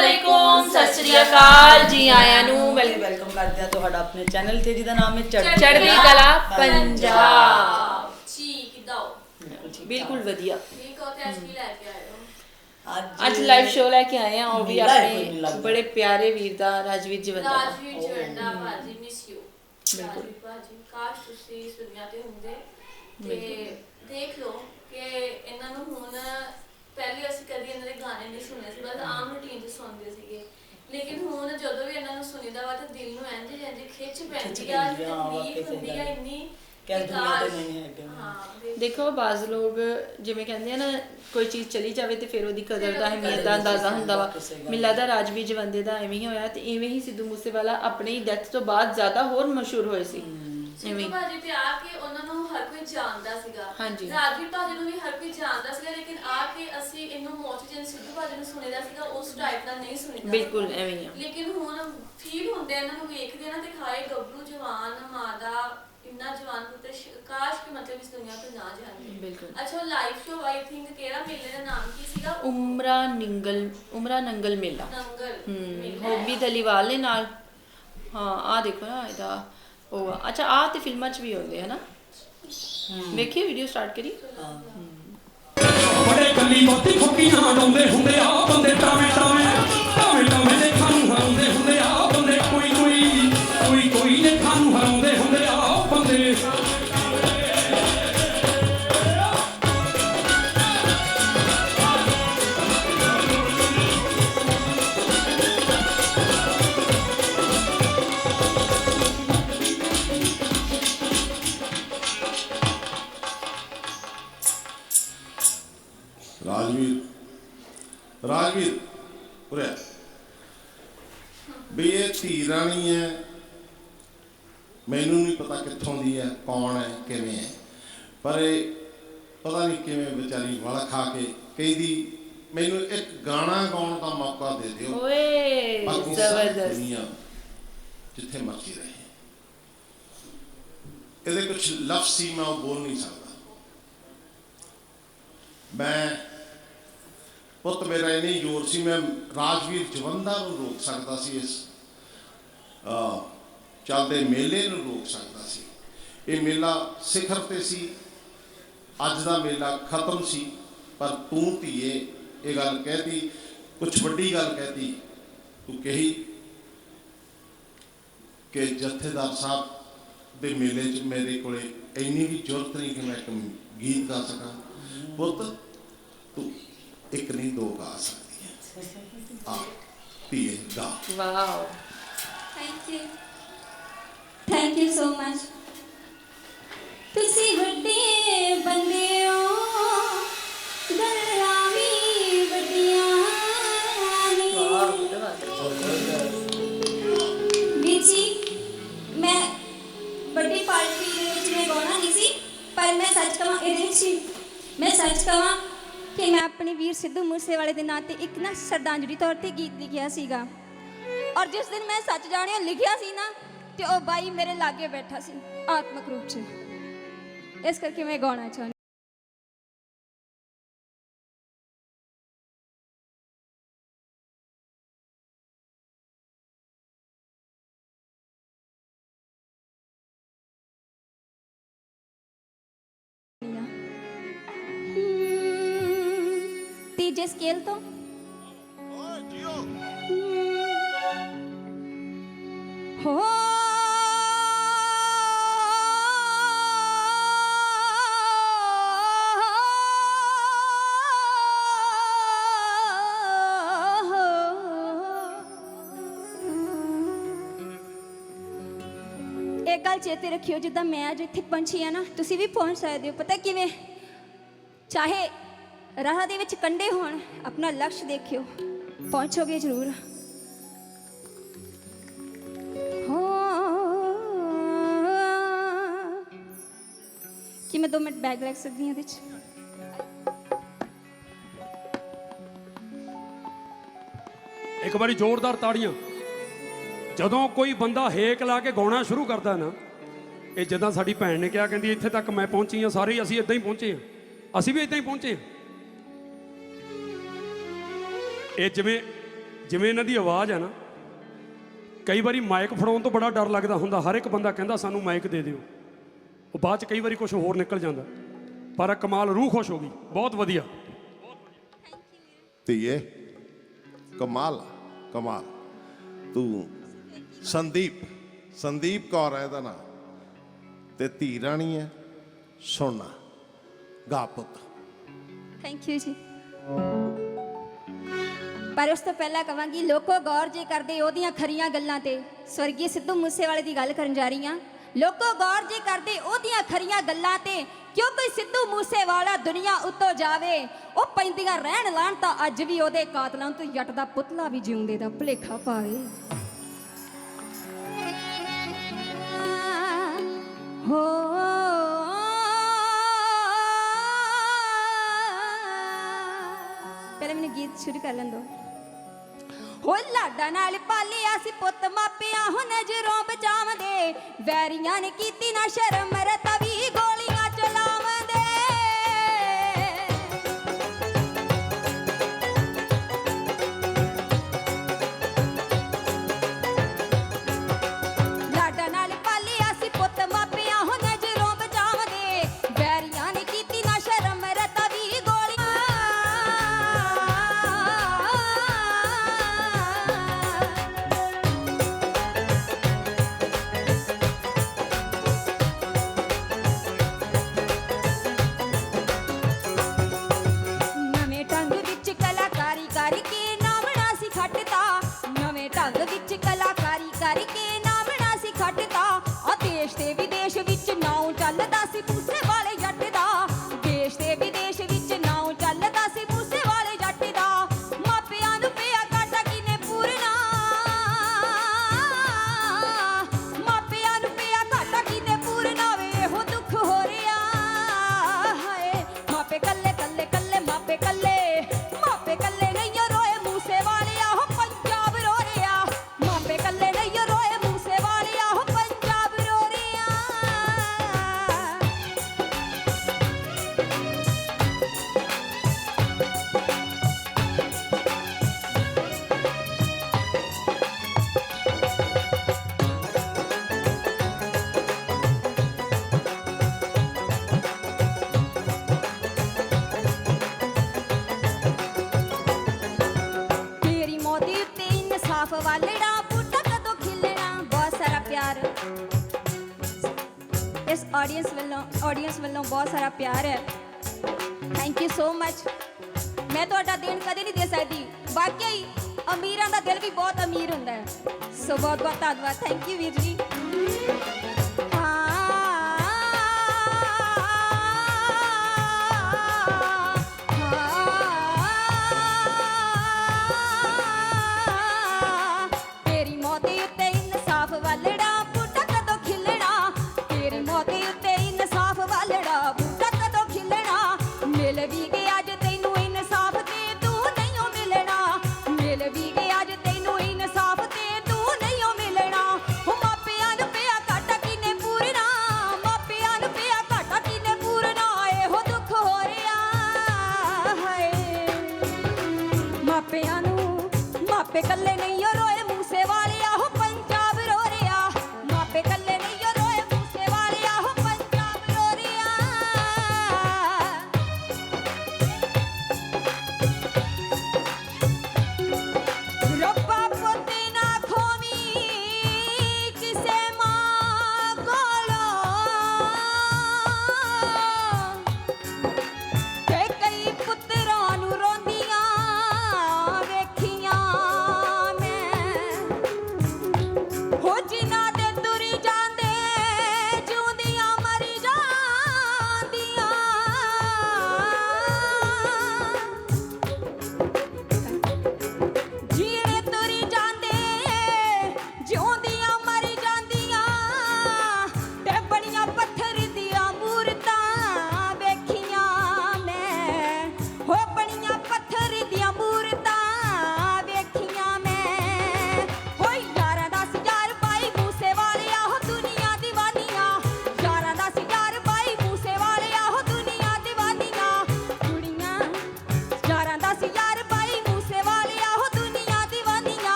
ਅਸਲਾਮੁਅਲੈਕੁਮ ਸਤਿ ਸ਼੍ਰੀ ਅਕਾਲ ਜੀ ਆਇਆਂ ਨੂੰ। ਵੈਲਕਮ ਵੈਲਕਮ ਕਰਦੇ ਹਾਂ ਤੁਹਾਡਾ ਆਪਣੇ ਚੈਨਲ ਤੇ ਜਿਹਦਾ ਨਾਮ ਹੈ ਚੜ੍ਹ ਚੜ੍ਹਦੀ ਕਲਾ ਪੰਜਾਬ। ਜੀ ਕਿਦਾਂ ਹੋ? ਬਿਲਕੁਲ ਠੀਕ ਬਿਲਕੁਲ ਵਧੀਆ। ਠੀਕ ਹੋ ਤੇ ਅੱਜ ਕੀ ਲੈ ਕੇ ਆਏ ਹੋ? ਠਾਕ। ਅੱਜ ਲਾਈਵ ਸ਼ੋਅ ਲੈ ਕੇ ਆਏ ਆ ਉਹ ਵੀ ਮਿਲਾ ਹੈ ਕੋਈ ਆਪਣੇ। ਬੜੇ ਪਿਆਰੇ ਵੀਰ ਦਾ ਰਾਜਵੀਰ ਜਵੰਦਾ ਦਾ। ਰਾਜਵੀਰ ਜਵੰਦਾ ਭਾਜੀ ਮਿਸ ਯੂ ਬਿਲਕੁਲ। ਭਾਜੀ ਕਾਸ਼ ਤੁਸੀਂ ਇਸ ਦੁਨੀਆ ਤੇ ਹੁੰਦੇ। ਤੇ ਦੇਖ ਲਓ ਕਿ ਇਹਨਾਂ ਨੂੰ ਹੁਣ ਪਹਿਲੇ ਅਸੀਂ ਕਦੀ ਇਹਨਾਂ ਦੇ ਗਾਣੇ ਨਹੀਂ ਸੁਣੇ ਸੀ ਬਸ ਆਮ ਰੂਟੀਨ 'ਚ ਸੁਣਦੇ ਸੀਗੇ ਲੇਕਿਨ ਹੁਣ ਜਦੋਂ ਵੀ ਇਹਨਾਂ ਨੂੰ ਸੁਣੀਦਾ ਵਾ ਤਾਂ ਦਿਲ ਨੂੰ ਇੰਝ ਇੰਝ ਖਿੱਚ ਪੈਂਦੀ ਆ ਪੈਂਦੀ ਆ, ਹਾਂ, ਵਾਕਈ ਤਕਲੀਫ ਸਹੀ ਹੁੰਦੀ ਆ। ਇੰਨੀ ਕਿ ਇਸ ਕਿ ਦੁਨੀਆ ਤੇ ਕਾਸ਼- ਨਹੀਂ ਹੈਗੇ। ਹਾਂ ਦੇਖ- ਦੇਖੋ ਬਾਜ਼ ਲੋਕ ਜਿਵੇਂ ਕਹਿੰਦੇ ਆ ਨਾ ਕੋਈ ਚੀਜ਼ ਚਲੀ ਜਾਵੇ ਤੇ ਫਿਰ ਉਹਦੀ ਕਦਰ ਦਾ ਅਹਿਮੀਅਤ ਦਾ ਅੰਦਾਜ਼ਾ ਹੁੰਦਾ ਵਾ ਗੱਲ, ਸਹੀ ਗੱਲ। ਮਿਲਾ ਦਾ ਰਾਜਵੀਰ ਜਵੰਦੇ ਦਾ ਐਵੇਂ ਹੀ ਹੋਇਆ ਤੇ ਐਵੇਂ ਹੀ ਸਿੱਧੂ ਮੂਸੇਵਾਲਾ ਆਪਣੀ ਡੈਥ ਤੋਂ ਬਾਅਦ ਜ਼ਿਆਦਾ ਹੋਰ ਮਸ਼ਹੂਰ ਹੋਏ ਸੀ ਸਿੱਧੂ ਹੀ। ਭਾਜੀ ਤੇ ਆ ਕੇ ਉਹਨਾਂ ਨੂੰ ਹਰ ਕੋਈ ਜਾਣਦਾ ਸੀਗਾ। ਹਾਂਜੀ। ਰਾਜਵੀਰ ਭਾਜੀ ਨੂੰ ਵੀ ਹਰ ਕੋਈ ਜਾਣਦਾ ਸੀਗਾ ਲੇਕਿਨ ਆ ਕੇ ਅਸੀਂ ਇਹਨੂੰ ਮੌਤ ਜਿਨ ਸਿੱਧੂ ਭਾਜੀ ਨੂੰ ਸੁਣੀਦਾ ਸੀਗਾ ਉਸ ਟਾਈਪ ਦਾ ਨਹੀਂ ਸੁਣੀਦਾ ਬਿਲਕੁਲ ਐਵੇਂ ਹੀ ਆ। ਲੇਕਿਨ ਹੁਣ ਫੀਲ ਹੁੰਦੇ ਇਹਨਾਂ ਨੂੰ ਵੇਖਦੇ ਨਾ ਦਿਖਾਏ ਗੱਭਰੂ ਜਵਾਨ ਮਾਂ ਦਾ ਇੰਨਾ ਜਵਾਨ ਪੁੱਤਰ ਸ਼- ਕਾਸ਼ ਕਿ ਮਤਲਬ ਇਸ ਦੁਨੀਆ ਤੋਂ ਨਾ ਜਾਂਦੇ ਬਿਲਕੁਲ। ਅੱਛਾ ਲਾਈਵ ਸ਼ੋ ਆਈ ਥਿੰਕ ਕਿਹੜਾ ਮੇਲੇ ਦਾ ਨਾਮ ਕੀ ਸੀਗਾ? ਉਮਰਾ ਨਿੰਗਲ ਉਮਰਾ ਨੰਗਲ ਮੇਲਾ। ਨੰਗਲ ਹੂੰ ਮੇਲਾ। ਹੋਬੀ ਦਲੀਵਾਲ ਨੇ ਨਾਲ। ਹਾਂ ਆ ਦੇਖੋ ਨਾ ਇਹਦਾ ਉਹ ਆ। ਅੱਛਾ ਆ ਤੇ ਫਿਲਮਾਂ 'ਚ ਵੀ ਹੁੰਦੇ ਹਨਾ? ਵੇਖੀ ਵੀਡੀਓ ਸਟਾਰਟ ਕਰੀ? ਬੜੇ ਕੱਲੀ ਮੋਤੀ ਫੁੱਕੀਆਂ ਡਾਉਂਦੇ ਹੁੰਦੇ ਆ ਬੰਦੇ ਟਾਵੇਂ ਟਾਵੇਂ ਮੈਨੂੰ ਨਹੀਂ ਪਤਾ ਕਿੱਥੋਂ ਦੀ ਹੈ ਕੌਣ ਹੈ ਕਿਵੇਂ ਹੈ। ਪਰ ਇਹ ਪਤਾ ਨਹੀਂ ਕਿਵੇਂ ਵਿਚਾਰੀ ਵਲ ਖਾ ਕੇ ਕਹਿੰਦੀ ਮੈਨੂੰ ਇੱਕ ਗਾਣਾ ਗਾਉਣ ਦਾ ਮੌਕਾ ਦੇ ਦਿਓ। ਓਏ ਜ਼ਬਰਦਸਤ। ਜਿੱਥੇ ਮਰਜ਼ੀ ਰਹੇ। ਇਹਦੇ ਕੁਝ ਲਫ਼ਜ਼ ਸੀ ਮੈਂ ਉਹ ਬੋਲ ਨਹੀਂ ਸਕਦਾ। ਮੈਂ ਪੁੱਤ ਮੇਰਾ ਇੰਨੀ ਜ਼ੋਰ ਸੀ ਮੈਂ ਰਾਜਵੀਰ ਜਵੰਦਾ ਨੂੰ ਰੋਕ ਸਕਦਾ ਸੀ ਇਸ ਅਹ, ਚੱਲਦੇ ਮੇਲੇ ਨੂੰ ਰੋਕ ਸਕਦਾ ਸੀ। ਇਹ ਮੇਲਾ ਸਿਖਰ ਤੇ ਸੀ। ਅੱਜ ਦਾ ਮੇਲਾ ਖਤਮ ਸੀ ਪਰ ਤੂੰ ਧੀਏ ਇਹ ਗੱਲ ਕਹਿਤੀ ਕੁਝ ਵੱਡੀ ਗੱਲ ਕਹਿਤੀ। ਤੂੰ ਕਹੀ ਕਿ ਜਥੇਦਾਰ ਸਾਹਿਬ ਦੇ ਮੇਲੇ 'ਚ ਮੇਰੇ ਕੋਲੇ ਇੰਨੀ ਵੀ ਜ਼ਰੂਰਤ ਨਹੀਂ ਕਿ ਮੈਂ ਇੱਕ ਗੀਤ ਗਾ ਸਕਾਂ। ਪੁੱਤ ਤੂੰ ਇੱਕ ਨਹੀਂ ਦੋ ਗਾ ਸਕਦੀ। ਹੈ ਆ ਧੀਏ ਗਾ। Wow. Thank you thank you so much ਤੁਸੀਂ ਵੱਡੇ ਬੰਦੇ ਹੋ। ਗੱਲਾਂ ਵੀ ਵੱਡੀਆਂ ਨੇ। ਵੀਰ ਜੀ, ਮੈਂ ਵੱਡੀ ਪਾਰਟੀ ਦੇ ਵਿੱਚ ਮੈਂ ਗਾਉਣਾ ਨਹੀਂ ਸੀ, ਪਰ ਮੈਂ ਸੱਚ ਕਹਾਂ ਇਹਦੇ ਵਿੱਚ ਮੈਂ ਸੱਚ ਕਹਾਂ ਕਿ ਮੈਂ ਆਪਣੇ ਵੀਰ ਸਿੱਧੂ ਮੂਸੇਵਾਲੇ ਦੇ ਨਾਂ ਤੇ ਇੱਕ ਨਾ ਸ਼ਰਧਾਂਜਲੀ ਤੌਰ ਤੇ ਗੀਤ ਲਿਖਿਆ ਸੀਗਾ। ਔਰ ਜਿਸ ਦਿਨ ਮੈਂ ਸੱਚ ਜਾਣਿਆ, ਲਿਖਿਆ ਸੀ ਤੇ ਉਹ ਬਾਈ ਮੇਰੇ ਲਾਗੇ ਬੈਠਾ ਸੀ, ਆਤਮਿਕ ਰੂਪ 'ਚ। ਇਸ ਕਰਕੇ ਮੈਂ ਗਾਉਣਾ ਚਾਹੁੰਦੀ ਤੀਜੇ ਸਕੇਲ ਤੋਂ ਇੱਕ ਗੱਲ ਚੇਤੇ ਰੱਖਿਓ, ਜਿੱਦਾਂ ਮੈਂ ਅੱਜ ਇੱਥੇ ਪਹੁੰਚੀ ਆ ਨਾ, ਤੁਸੀਂ ਵੀ ਪਹੁੰਚ ਸਕਦੇ ਹੋ, ਪਤਾ ਕਿਵੇਂ? ਚਾਹੇ ਰਾਹ ਦੇ ਵਿੱਚ ਕੰਡੇ ਹੋਣ, ਆਪਣਾ ਲਕਸ਼ ਦੇਖਿਓ, ਪਹੁੰਚੋਗੇ ਜ਼ਰੂਰ। ਹਾਂ। ਮੈਂ 2 ਮਿੰਟ ਬੈਗ ਰੱਖ ਸਕਦੀ ਹਾਂ ਇਹਦੇ ਚ? ਇੱਕ ਵਾਰੀ ਜ਼ੋਰਦਾਰ ਤਾੜੀਆਂ। ਜਦੋਂ ਕੋਈ ਬੰਦਾ ਹੇਕ ਲਾ ਕੇ ਗਾਉਣਾ ਸ਼ੁਰੂ ਕਰਦਾ ਨਾ, ਇਹ ਜਿੱਦਾਂ ਸਾਡੀ ਭੈਣ ਨੇ ਕਿਹਾ, ਕਹਿੰਦੀ ਇੱਥੇ ਤੱਕ ਮੈਂ ਪਹੁੰਚੀ ਆ ਸਾਰੇ ਅਸੀਂ ਇਦਾਂ ਹੀ ਪਹੁੰਚੇ ਆ ਅਸੀਂ ਵੀ ਇਦਾਂ ਹੀ ਪਹੁੰਚੇ ਆ ਇਹ ਜਿਵੇਂ ਜਿਵੇਂ ਇਹਨਾਂ ਦੀ ਆਵਾਜ਼ ਹੈ ਨਾ, ਕਈ ਵਾਰੀ ਮਾਈਕ ਫੜਾਉਣ ਤੋਂ ਬੜਾ ਡਰ ਲੱਗਦਾ ਹੁੰਦਾ, ਹਰ ਇੱਕ ਬੰਦਾ ਕਹਿੰਦਾ, ਸਾਨੂੰ ਮਾਈਕ ਦੇ ਦਿਓ। ਉਹ ਬਾਅਦ ਚ ਕਈ ਵਾਰੀ ਕੁਝ ਹੋਰ ਨਿਕਲ ਜਾਂਦਾ। ਪਰ ਕਮਾਲ ਰੂਹ ਖੁਸ਼ ਹੋ ਗਈ। ਬਹੁਤ ਵਧੀਆ। ਧੀਏ, ਕਮਾਲ ਕਮਾਲ। ਤੂੰ ਸੰਦੀਪ ਸੰਦੀਪ ਕੌਰ ਹੈ ਇਹਦਾ ਨਾਮ। ਤੇ ਧੀ ਰਾਣੀ ਹੈ ਸੋਨਾ ਗਾ ਪੁੱਤ। ਥੈਂਕ ਯੂ ਜੀ। ਪਰ ਉਸ ਤੋਂ ਪਹਿਲਾਂ ਕਵਾਂਗੀ, ਲੋਕੋ ਗੌਰ ਜੇ ਕਰਦੇ ਉਹਦੀਆਂ ਖਰੀਆਂ ਗੱਲਾਂ ਤੇ। ਸਵਰਗੀ ਸਿੱਧੂ ਮੂਸੇਵਾਲੇ ਦੀ ਗੱਲ ਕਰਨ ਜਾ ਰਹੀ ਹਾਂ। ਲੋਕੋ ਗੌਰ ਜੇ ਕਰਦੇ ਉਹਦੀਆਂ ਖਰੀਆਂ ਗੱਲਾਂ ਤੇ, ਕਿਉਂ ਕੋਈ ਸਿੱਧੂ ਮੂਸੇਵਾਲਾ ਦੁਨੀਆ ਉੱਤੋਂ ਜਾਵੇ? ਉਹ ਪੈਂਦੀਆਂ ਰਹਿਣ ਲਾਣ ਤਾਂ ਅੱਜ ਵੀ ਉਹਦੇ ਕਾਤਲਾਂ ਤੋਂ ਜੱਟ ਦਾ ਪੁਤਲਾ ਵੀ ਜਿਉਂਦੇ ਦਾ ਭੁਲੇਖਾ ਪਾਵੇ। ਹੋ। ਪਹਿਲੇ ਮੈਨੂੰ ਗੀਤ ਸ਼ੁਰੂ ਕਰ ਲੈਣ ਦੋ ਹੋ ਲਾਡਾ ਨਾਲ ਪਾਲਿਆ ਸੀ ਪੁੱਤ ਮਾਪਿਆਂ ਹੋ ਨਜ਼ਰੋਂ ਬਚਾਵਦੇ ਵੈਰੀਆਂ ਨੇ ਕੀਤੀ ਨਾ ਸ਼ਰਮ ਰਤਾ ਚੱਲਦਾ ਸੀ ਆਡੀਅנס ਵੱਲੋਂ ਆਡੀਅנס ਵੱਲੋਂ ਬਹੁਤ ਸਾਰਾ ਪਿਆਰ ਹੈ। ਥੈਂਕ ਯੂ ਸੋ ਮੱਚ ਮੈਂ ਤੁਹਾਡਾ ਦੇਣ ਕਦੇ ਨਹੀਂ ਦੇ ਸਕਦੀ। ਵਾਕਈ ਅਮੀਰਾਂ ਦਾ ਦਿਲ ਵੀ ਬਹੁਤ ਅਮੀਰ ਹੁੰਦਾ ਹੈ। ਸੋ ਬਹੁਤ ਬਹੁਤ ਧੰਨਵਾਦ। ਥੈਂਕ ਯੂ ਵੀਰ ਜੀ।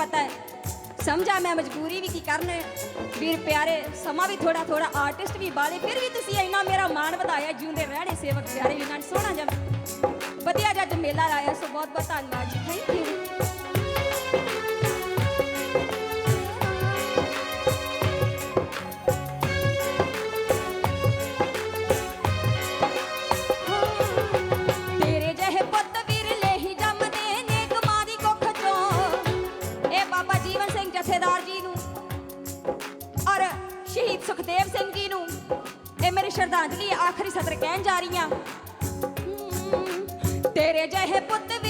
ਪਤਾ ਹੈ। ਸਮਝਾ ਮੈਂ, ਮਜਬੂਰੀ ਵੀ ਕੀ ਕਰਨਾ ਵੀਰ ਪਿਆਰੇ, ਸਮਾਂ ਵੀ ਥੋੜਾ ਥੋੜਾ ਆਰਟਿਸਟ ਵੀ ਬਾਲੇ, ਫਿਰ ਵੀ ਤੁਸੀਂ ਇੰਨਾ ਮੇਰਾ ਮਾਣ ਵਧਾਇਆ, ਜਿਉਂਦੇ ਰਹਿਣੇ ਸੇਵਕ ਪਿਆਰੇ ਵੀ ਸੋਹਣਾ ਜਿਹਾ। ਵਧੀਆ ਜੱਜ ਮੇਲਾ ਲਾਇਆ, ਸੋ ਬਹੁਤ ਬਹੁਤ ਧੰਨਵਾਦ ਜੀ। ਥੈਂਕ ਯੂ ਸ਼ਰਧਾਂਜਲੀ ਆਖਰੀ ਸਤਰ ਕਹਿਣ ਜਾ ਰਹੀ ਹਾਂ ਤੇਰੇ ਜਿਹੇ ਪੁੱਤ ਵੀ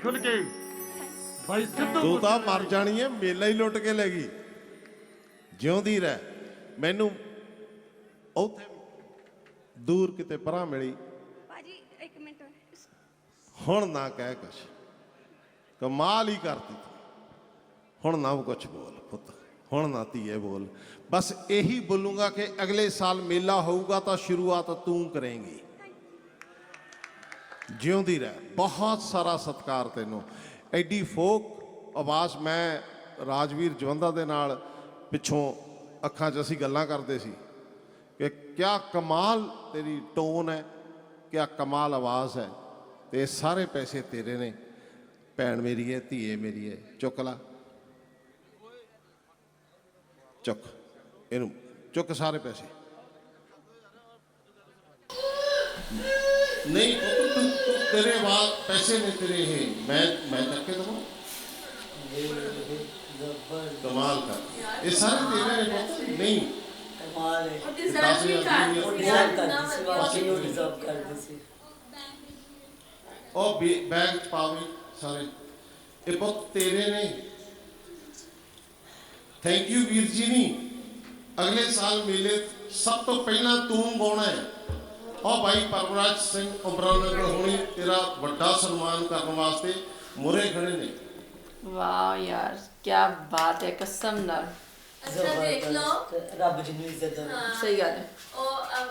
ਖੁੱਲ ਕੇ। ਬਾਈ ਸਿੱਧੂ ਤੂੰ ਤਾਂ ਮਰ ਜਾਣੀ ਹੈ ਮੇਲਾ ਹੀ ਲੁੱਟ ਕੇ ਲੈ ਗਈ। ਜਿਉਂਦੀ ਰਹਿ। ਮੈਨੂੰ ਉੱਥੇ ਦੂਰ ਕਿਤੇ ਪਰਾਂ ਮਿਲੀ। ਭਾਜੀ ਇੱਕ ਮਿੰਟ। ਹੁਣ ਨਾ ਕਹਿ ਕੁਛ। ਕਮਾਲ ਹੀ ਕਰਤੀ ਤੂੰ। ਹੁਣ ਨਾ ਕੁਛ ਬੋਲ ਪੁੱਤ। ਹੁਣ ਨਾ ਧੀਏ ਬੋਲ। ਬਸ ਇਹੀ ਬੋਲੂੰਗਾ ਕਿ ਅਗਲੇ ਸਾਲ ਮੇਲਾ ਹੋਊਗਾ ਤਾਂ ਸ਼ੁਰੂਆਤ ਤੂੰ ਕਰੇਂਗੀ। ਜਿਉਂਦੀ ਰਹਿ। ਬਹੁਤ ਸਾਰਾ ਸਤਿਕਾਰ ਤੈਨੂੰ। ਐਡੀ ਫੋਕ ਆਵਾਜ਼ ਮੈਂ ਰਾਜਵੀਰ ਜਵੰਦਾ ਦੇ ਨਾਲ ਪਿੱਛੋਂ ਅੱਖਾਂ 'ਚ ਅਸੀਂ ਗੱਲਾਂ ਕਰਦੇ ਸੀ ਕਿ ਕਿਆ ਕਮਾਲ ਤੇਰੀ ਟੋਨ ਹੈ, ਕਿਆ ਕਮਾਲ ਆਵਾਜ਼ ਹੈ। ਤੇ ਸਾਰੇ ਪੈਸੇ ਤੇਰੇ ਨੇ। ਭੈਣ ਮੇਰੀ ਹੈ ਧੀਏ ਮੇਰੀ ਹੈ। ਚੁੱਕ ਲਾ। ਚੁੱਕ। ਇਹਨੂੰ। ਚੁੱਕ ਸਾਰੇ ਪੈਸੇ। ਨਹੀਂ ਪੁੱਤ ਤੂੰ ਤੂੰ- ਤੇਰੇ ਬਾਅਦ ਪੈਸੇ ਨੇ ਤੇਰੇ ਇਹ ਮੈਂ ਮੈਂ ਚੱਕ ਕੇ ਦਵਾਂ ਕਮਾਲ ਕਰ ਇਹ ਸਾਰੇ ਤੇਰੇ ਨੇ ਪੁੱਤ ਨਹੀਂ ਕਮਾਲ ਹੈ ਉਹ deserve ਵੀ ਕਰਦੇ ਉਹ ਸੀ ਡਿਜ਼ਾਈਨ ਨਾ, ਕਰਦੀ ਸੀ ਵਧੀਆ ਵਾਕਈ ਉਹ ਸੀ। ਡਿਜ਼ਰਵ ਕਰਦੀ ਨੇ ਜੀ ਉਹ ਭਾਈ ਪਰਮਰਾਜ ਸਿੰਘ ਉਮਰਾਨਗਰ ਹੋਣੀ ਤੇਰਾ ਵੱਡਾ ਸਨਮਾਨ ਕਰਨ ਵਾਸਤੇ ਮੁਰੇ ਖੜੇ ਨੇ। ਵਾਹ ਯਾਰ ਕੀ ਬਾਤ ਹੈ ਕਸਮ ਨਾਲ। ਅੱਛਾ ਦੇਖ ਲਓ। ਰੱਬ ਜਿਹਨੂੰ ਇੱਜ਼ਤ ਦੇਵੇ ਹਾਂ। ਸਹੀ ਗੱਲ ਹੈ। ਉਹ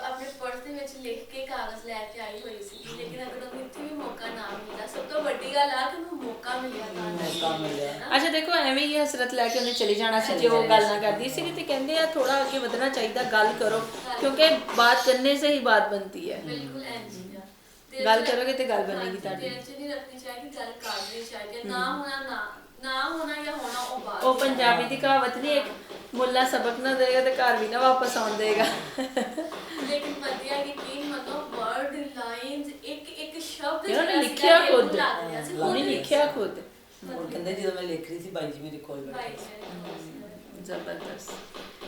ਆਪਣੇ ਪਰਸ ਦੇ ਵਿੱਚ ਲਿਖ ਕੇ ਕਾਗਜ਼ ਲੈ ਕੇ ਆਈ ਹੋਈ ਸੀ ਲੇਕਿਨ ਅਗਰ ਉਹਨੂੰ ਇੱਥੇ ਵੀ ਮੌਕਾ ਨਾ ਮਿਲਦਾ ਸਭ ਤੋਂ ਵੱਡੀ ਗੱਲ ਆ ਕਿ ਉਹਨੂੰ ਮੌਕਾ ਮਿਲਿਆ। ਅੱਛਾ ਦੇਖੋ ਐਵੇਂ ਹੀ ਹਸਰਤ ਲੈ ਕੇ ਉਹਨੇ ਚਲੀ ਜਾਣਾ ਸੀ ਜੇ ਉਹ ਗੱਲ ਨਾ ਕਰਦੀ ਸੀ ਤੇ ਕਹਿੰਦੇ ਆ ਥੋੜਾ ਅੱਗੇ ਵਧਣਾ ਚਾਹੀਦਾ ਗੱਲ ਕਰੋ ਕਿਉਂਕਿ ਬਾਤ ਕਰਨੇ ਸੇ ਹੀ ਬਾਤ ਬਣਤੀ ਹੈ ਬਿਲਕੁਲ ਗੱਲ ਕਰੋਗੇ ਤੇ ਗੱਲ ਬਣੇਗੀ ਤੁਹਾਡੀ। ਦਿਲ 'ਚ ਨਹੀਂ ਰੱਖਣੀ ਚਾਹੀਦੀ ਗੱਲ ਕਰਨੀ ਚਾਹੀਦੀ ਹੈ। ਨਾ ਹੋਣਾ ਨਾ ਨਾ ਹੋਣਾ ਜਾਂ ਹੋਣਾ ਉਹ ਬਾਤ ਉਹ ਦੀ ਪੰਜਾਬੀ ਦੀ ਕਹਾਵਤ ਨਹੀਂ ਇੱਕ ਮੁੱਲਾ ਸਬਕ ਨਾ ਦੇਗਾ ਤੇ ਘਰ ਵੀ ਨਾ ਵਾਪਸ ਆਉਣ ਦੇਗਾ ਲੇਕਿਨ ਵਧੀਆ ਕਿ ਕੀ ਮੰਨੋ ਵਰਡ ਲਾਈਨਸ ਇੱਕ ਇੱਕ ਸ਼ਬਦ ਯਾਰ ਉਹਨੇ ਜਿਹੜਾ ਲਿਖਿਆ ਖੁਦ। ਉਹਨੇ ਲਿਖਿਆ ਖੁਦ। ਉਹ ਕਹਿੰਦੇ ਜਦੋਂ ਮੈਂ ਲਿਖ ਰਹੀ ਸੀ ਬਾਈ ਜੀ ਮੇਰੇ ਕੋਲ ਭਾਈ ਬੈਠੇ ਸੀ। ਮੇਰੇ ਜ਼ਬਰਦਸਤ।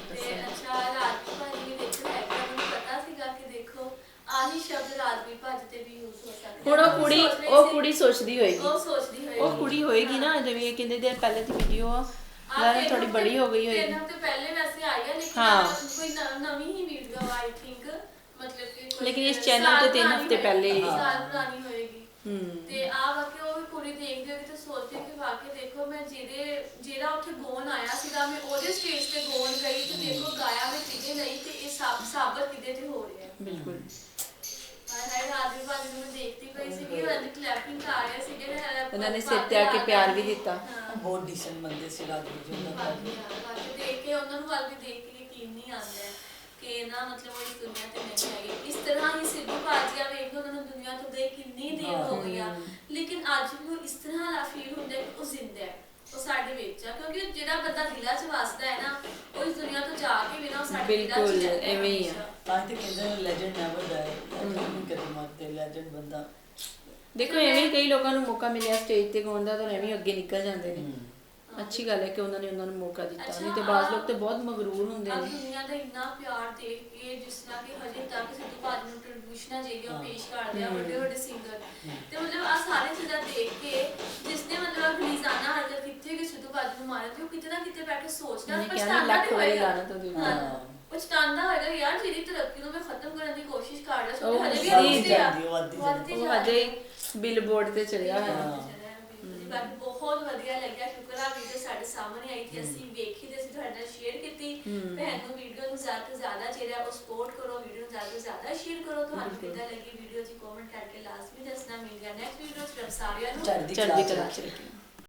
ਤੇ ਅੱਛਾ ਰਾਤ ਭਾਜੀ ਵੀ ਦੇਖੋ ਹੈ ਕਿ ਮੈਨੂੰ ਪਤਾ ਸੀਗਾ ਕਿ ਦੇਖੋ ਆਹੀ ਸ਼ਬਦ ਰਾਜਵੀਰ ਭਾਜੀ ਤੇ ਵੀ ਯੂਜ਼ ਹੋ ਸਕਦੇ। ਹੁਣ ਆ। ਉਹ ਕੁੜੀ ਸੋਚ ਰਹੀ ਉਹ ਸੀ- ਕੁੜੀ ਸੋਚਦੀ ਹੋਏਗੀ। ਉਹ ਸੋਚਦੀ ਹੋਏਗੀ। ਉਹ ਕੁੜੀ ਹੋਏਗੀ ਨਾ ਜਿਵੇਂ ਕਿੰਨੇ ਦਿਨ ਪਹਿਲੇ ਦੀ ਵੀਡੀਓ ਆ। ਤਿੰਨ ਥੋੜੀ ਬੜੀ ਹੋ ਗਈ ਹੋਏਗੀ। ਹਫ਼ਤੇ ਪਹਿਲੇ ਵੈਸੇ ਆਈ ਹੈ ਲੇਕਿਨ ਹਾਂ। ਕੋਈ ਨ- ਨਵੀਂ ਹੀ ਵੀਡੀਓ ਆਈ ਥਿੰਕ ਮਤਲਬ ਕਿ ਕੋਈ ਲੇਕਿਨ ਇਸ channel ਤੇ ਤਿੰਨ ਹਫ਼ਤੇ ਪਹਿਲੇ ਹੀ। ਸਾਲ ਪੁਰਾਣੀ ਹੋਏਗੀ। ਤੇ ਆ ਵਾਕਿਆ ਉਹ ਵੀ ਕੁੜੀ ਦੇਖਦੀ ਹੋਗੀ ਤੇ ਸੋਚਦੀ ਕਿ ਵਾਕਿਆ ਦੇਖੋ ਮੈਂ ਜਿਹਦੇ ਜਿਹੜਾ ਉੱਥੇ ਗੋਨ ਆਇਆ ਸੀਗਾ ਮੈਂ ਉਹਦੇ ਸਟੇਜ ਤੇ ਗੋਨ ਗਈ ਤੇ ਦੇਖੋ ਗਾਇਆ ਮੈਂ ਕਿਤੇ ਨਹੀਂ ਤੇ ਇਹ ਸਭ ਸਾਬਤ ਕਿਤੇ ਤੇ ਹੋ ਰਿਹਾ। ਹੈ ਬਿਲਕੁਲ। ਹਾਏ ਹਾਏ ਰਾਜਵੀਰ ਭਾਜੀ ਨੂੰ ਦੇਖਦੀ ਪਈ ਸੀਗੀ ਉਹ ਕਲੈਪਿੰਗ ਕਰ ਰਹੇ ਸੀਗੇ ਉਹਨਾਂ ਨੇ ਸਿਰ ਤੇ ਆ ਕੇ ਪਿਆਰ ਵੀ ਦਿੱਤਾ। ਹਾਂ। ਬਹੁਤ ਡੀਸੈਂਟ ਬੰਦੇ ਸੀ ਰਾਜਵੀਰ ਜੀ ਉਹਨਾਂ ਦਾ ਬਾਕੀ ਹਾਂ, ਬਾਕੀ ਦੇਖ ਕੇ ਉਹਨਾਂ ਨੂੰ ਵੱਲ ਵੀ ਦੇਖ ਕੇ ਯਕੀਨ ਨਹੀਂ ਆਉਂਦਾ। ਹੈ ਕਿ ਨਾ ਮਤਲਬ ਉਹ ਇਸ ਦੁਨੀਆ ਤੇ ਨਹੀਂ ਹੈਗੇ ਇਸ ਤਰ੍ਹਾਂ ਹੀ ਸਿੱਧੂ ਭਾਜੀਆ ਵੇਖ ਲਓ ਉਹਨਾਂ ਨੂੰ ਦੁਨੀਆ ਤੋਂ ਗਏ ਕਿੰਨੀ ਦੇਰ ਹੋ। ਗਈ ਆ। ਲੇਕਿਨ ਅੱਜ ਵੀ ਉਹ ਇਸ ਤਰ੍ਹਾਂ ਦਾ ਫੀਲ ਹੁੰਦਾ ਹੈ ਕਿ ਉਹ ਜ਼ਿੰਦਾ ਹੈ ਉਹ ਸਾਡੇ ਵਿੱਚ ਆ। ਕਿਉਂਕਿ ਜਿਹੜਾ ਬੰਦਾ ਦਿਲਾਂ 'ਚ ਵਸਦਾ ਹੈ ਨਾ ਉਹ ਇਸ ਦੁਨੀਆ ਤੋਂ ਜਾ ਕੇ ਵੀ ਨਾ ਉਹ ਸਾਡੇ ਦਿਲਾਂ 'ਚ ਬਿਲਕੁਲ, ਰਹਿੰਦਾ ਹੈ ਐਵੇਂ ਹੀ ਆ। ਹਮੇਸ਼ਾ। ਤਾਂ ਹੀ ਤੇ ਕਹਿੰਦੇ ਨੇ ਲੈਜੈਂਡ ਨੈਵਰ ਡਾਈ ਲੈਜੈਂਡ ਕਦੇ ਮਰਦੇ ਲੈਜੈਂਡ ਬੰਦਾ। ਦੇਖੋ ਐਵੇਂ ਹੀ ਕਈ ਲੋਕਾਂ ਨੂੰ ਮੌਕਾ ਮਿਲਿਆ ਸਟੇਜ ਤੇ ਗਾਉਣ ਦਾ ਤਾਂ ਐਵੇਂ ਹੀ ਅੱਗੇ ਨਿਕਲ ਜਾਂਦੇ ਨੇ। ਅੱਛੀ ਗੱਲ ਹੈ ਕਿ ਉਹਨਾਂ ਨੇ ਉਹਨਾਂ ਨੂੰ ਮੌਕਾ ਦਿੱਤਾ। ਨਹੀਂ ਤੇ ਬਾਜ਼ ਲੋਕ ਤੇ ਬਹੁਤ ਮਗਰੂਰ ਹੁੰਦੇ ਆਹ ਨੇ ਦੁਨੀਆ ਦਾ ਇੰਨਾ ਪਿਆਰ ਦੇਖ ਕੇ ਜਿਸ ਤਰ੍ਹਾਂ ਕਿ ਹਜੇ ਤੱਕ ਸਿੱਧੂ ਬਾਜੀ ਨੂੰ ਟ੍ਰਿਬਿਊਸ਼ਨਾਂ ਜਿਹੜੀਆਂ ਉਹ ਪੇਸ਼ ਕਰਦੇ ਆ ਵੱਡੇ ਵੱਡੇ ਸਿੰਗਰ ਤੇ ਮਤਲਬ ਆ ਸਾਰੇ ਚੀਜ਼ਾਂ ਦੇਖ ਕੇ ਜਿਸ ਨੇ ਮਤਲਬ ਫਲੀਜ਼ਾਨਾ ਹਰਕਤ ਕੀਤੀ ਕਿ ਸਿੱਧੂ ਬਾਜੀ ਨੂੰ ਮਾਰਿਆ ਤੇ ਉਹ ਕਿਤੇ ਨਾ ਕਿਤੇ ਬੈਠ ਕੇ ਸੋਚਦਾ ਉਹਨੇ ਕਿਹਾ ਪਛਤਾਉਂਦਾ ਲੱਖ ਵੀ ਵਾਰੀ ਹੋਏਗਾ। ਉੱਤੇ। ਹਾਂ। ਪਛਤਾਉਂਦਾ ਹੋਏਗਾ ਯਾਰ ਜਿਹੜੀ ਤਰੱਕੀ ਨੂੰ ਮੈਂ ਖਤਮ ਕਰਨ ਦੀ ਕੋਸ਼ਿਸ਼ ਕਰ ਰਿਹਾ ਸੀ ਉਹ ਉਹ ਹਜੇ ਵੀ ਵੱਧਦੀ ਜਾਂਦੀ, ਉਹ ਵੱਧਦੀ ਵੱਧਦੀ ਉਹ ਜਾ ਅਜੇ ਬਿਲਬੋਰਡ ਤੇ ਚੜਿਆ ਹੋਇਆ। ਹੈ। ਬਾਕੀ ਬਹੁਤ ਵਧੀਆ ਲੱਗਿਆ ਸ਼ੁਕਰ ਆ ਵੀਡੀਓ ਸਾਡੇ ਸਾਹਮਣੇ ਆਈ ਤੇ ਅਸੀਂ ਵੇਖੀ ਤੇ ਅਸੀਂ ਤੁਹਾਡੇ ਨਾਲ ਸ਼ੇਅਰ ਕੀਤੀ। ਭੈਣ ਨੂੰ ਵੀਡੀਓ ਨੂੰ ਜ਼ਿਆਦਾ ਤੋਂ ਜ਼ਿਆਦਾ ਜਿਹੜਾ ਉਹ ਸਪੋਰਟ ਕਰੋ ਵੀਡੀਓ ਨੂੰ ਜ਼ਿਆਦਾ ਤੋਂ ਜ਼ਿਆਦਾ ਸ਼ੇਅਰ ਕਰੋ। ਤੁਹਾਨੂੰ ਕਿੱਦਾਂ ਲੱਗੀ ਵੀਡੀਓ ਜੀ? ਕਮੈਂਟ ਕਰਕੇ ਲਾਜ਼ਮੀ ਦੱਸਣਾ ਮਿਲ ਗਿਆ ਨੈਕਸਟ ਵੀਡੀਓ ਚ ਸਾਰਿਆਂ ਨੂੰ ਚੜ੍ਹਦੀ ਚੜ੍ਹਦੀ ਕਲਾ ਚ ਰੱਖਿਓ।